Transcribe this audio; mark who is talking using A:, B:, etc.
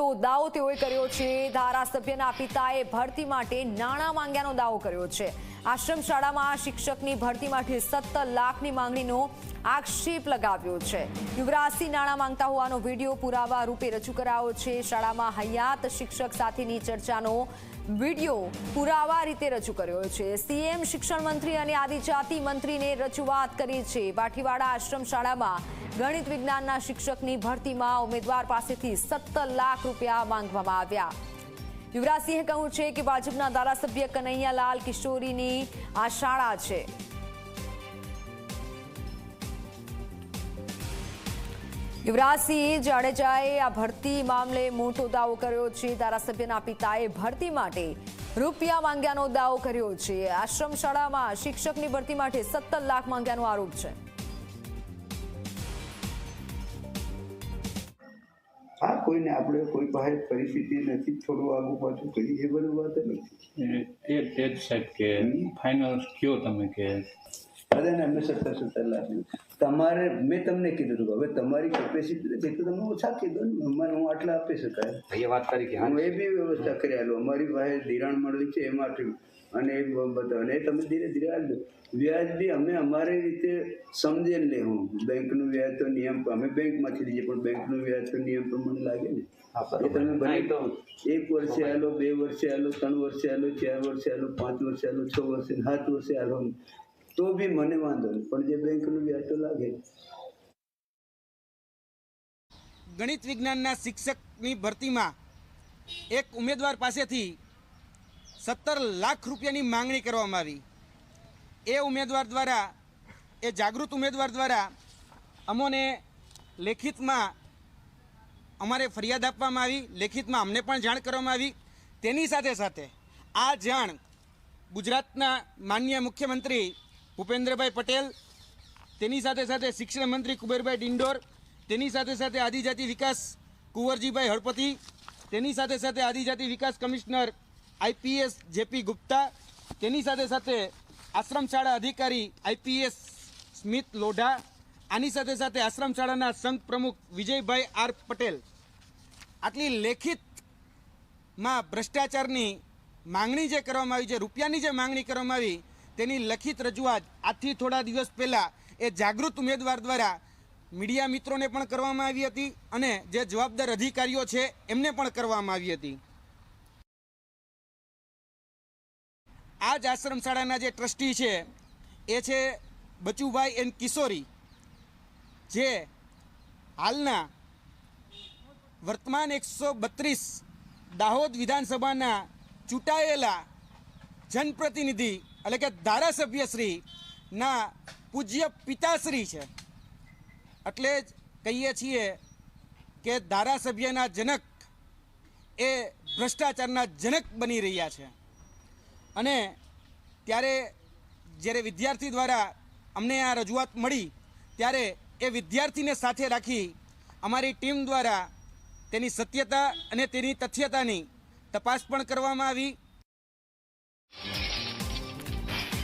A: મોટો દાવો તેઓએ કર્યો છે. ધારાસભ્યના પિતાએ ભરતી માટે નાણાં માંગ્યાનો દાવો કર્યો છે. આશ્રમ શાળામાં શિક્ષકની ભરતી માટે સત્તર લાખની માંગણીનો આક્ષેપ લગાવ્યો છે. યુવરાજસિંહ નાણાં માંગતા હોવાનો વીડિયો પુરાવા રૂપે રજૂ કરાયો છે. શાળામાં હયાત શિક્ષક સાથેની ચર્ચાનો વીડિયો પુરાવા રીતે રજૂ કર્યો છે. સીએમ શિક્ષણ મંત્રી અને આદિજાતિ મંત્રીને રજૂઆત કરી છે. બાઠીવાડા આશ્રમ શાળામાં ગણિત વિજ્ઞાનના શિક્ષકની ભરતીમાં ઉમેદવાર પાસેથી સત્તર લાખ રૂપિયા માંગવામાં આવ્યા. યુવરાજસિંહે કહ્યું છે કે ભાજપના ધારાસભ્ય કનૈયાલાલ કિશોરીની આ શાળા છે. યુવરાજસિંહ જાડેજાએ આ ભરતી મામલે મોટો દાવો કર્યો છે. ધારાસભ્યના પિતાએ ભરતી માટે રૂપિયા માંગ્યાનો દાવો કર્યો છે. આશ્રમ શાળામાં શિક્ષકની ભરતી માટે સત્તર લાખ માંગ્યાનો આરોપ છે.
B: હા કોઈને આપણે કોઈ પાસે પરિસ્થિતિ નથી થોડું આગું પાછું કરી એ બધું વાત નથી.
C: એ એ જ સાહેબ કે ફાઇનલ કયો તમે કે?
B: બધાને અમે સત્તર સત્તર લાખ તમારે મેં તમને કીધું હતું હવે તમારી કેપેસિટી તો તમે ઓછા કીધો ને. અમારે હું આટલા આપી શકાય.
D: એ વાત કરી કે હા.
B: એ બી વ્યવસ્થા કરી આલો. અમારી પાસે ધિરાણ મળેલી છે એમાં આટલું અને એ બતાવે અને એ તમે ધીરે ધીરે આવજો વ્યાજ બી અમે અમારી રીતે સમજેલ લેવું બેંકનું વ્યાજ તો નિયમ અમે બેંકમાંથી લઈએ પણ બેંકનું વ્યાજ તો નિયમ પ્રમાણે લાગે ને. એ તમે
D: હા, તો
B: એક વર્ષે આલો બે વર્ષે આલો ત્રણ વર્ષે આલો ચાર વર્ષે આલો પાંચ વર્ષે આલો છ વર્ષે સાત વર્ષે આલો તો બી મને વાંધો નહીં પણ જે બેંકનું વ્યાજ તો લાગે.
E: ગણિત વિજ્ઞાનના શિક્ષકની ભરતીમાં એક ઉમેદવાર પાસેથી સત્તર લાખ રૂપિયાની માંગણી કરવામાં આવી. એ ઉમેદવાર દ્વારા, એ જાગૃત ઉમેદવાર દ્વારા અમોને લેખિતમાં અમારે ફરિયાદ આપવામાં આવી. લેખિતમાં અમને પણ જાણ કરવામાં આવી. તેની સાથે સાથે આ જાણ ગુજરાતના માન્ય મુખ્યમંત્રી ભૂપેન્દ્રભાઈ પટેલ, તેની સાથે સાથે શિક્ષણ મંત્રી કુબેરભાઈ ડિંડોર, તેની સાથે સાથે આદિજાતિ વિકાસ કુંવરજીભાઈ હળપતિ, તેની સાથે સાથે આદિજાતિ વિકાસ commissioner IPS J P Gupta. તેની સાથે સાથે આશ્રમ શાળા અધિકારી આઈપીએસ સ્મિત લોઢા. આની સાથે સાથે આશ્રમ શાળાના સંઘ પ્રમુખ વિજયભાઈ આર પટેલ. આટલી લેખિતમાં ભ્રષ્ટાચારની માંગણી જે કરવામાં આવી છે, રૂપિયાની જે માંગણી કરવામાં આવી, તેની લખિત રજૂઆત આજથી થોડા દિવસ પહેલાં એ જાગૃત ઉમેદવાર દ્વારા મીડિયા મિત્રોને પણ કરવામાં આવી હતી અને જે જવાબદાર અધિકારીઓ છે, એમને પણ કરવામાં આવી હતી. આ જ આશ્રમ શાળાના જે ટ્રસ્ટી છે, એ છે બચુભાઈ એન કિશોરી, જે હાલના વર્તમાન એકસો બત્રીસ દાહોદ વિધાનસભાના ચૂંટાયેલા જનપ્રતિનિધિ એટલે કે ધારાસભ્યશ્રીના પૂજ્ય પિતાશ્રી છે. એટલે જ કહીએ છીએ કે ધારાસભ્યના જનક એ ભ્રષ્ટાચારના જનક બની રહ્યા છે. અને ત્યારે જ્યારે વિદ્યાર્થી દ્વારા અમને આ રજૂઆત મળી, ત્યારે એ વિદ્યાર્થીને સાથે રાખી અમારી ટીમ દ્વારા તેની સત્યતા અને તેની તથ્યતાની તપાસ પણ કરવામાં આવી.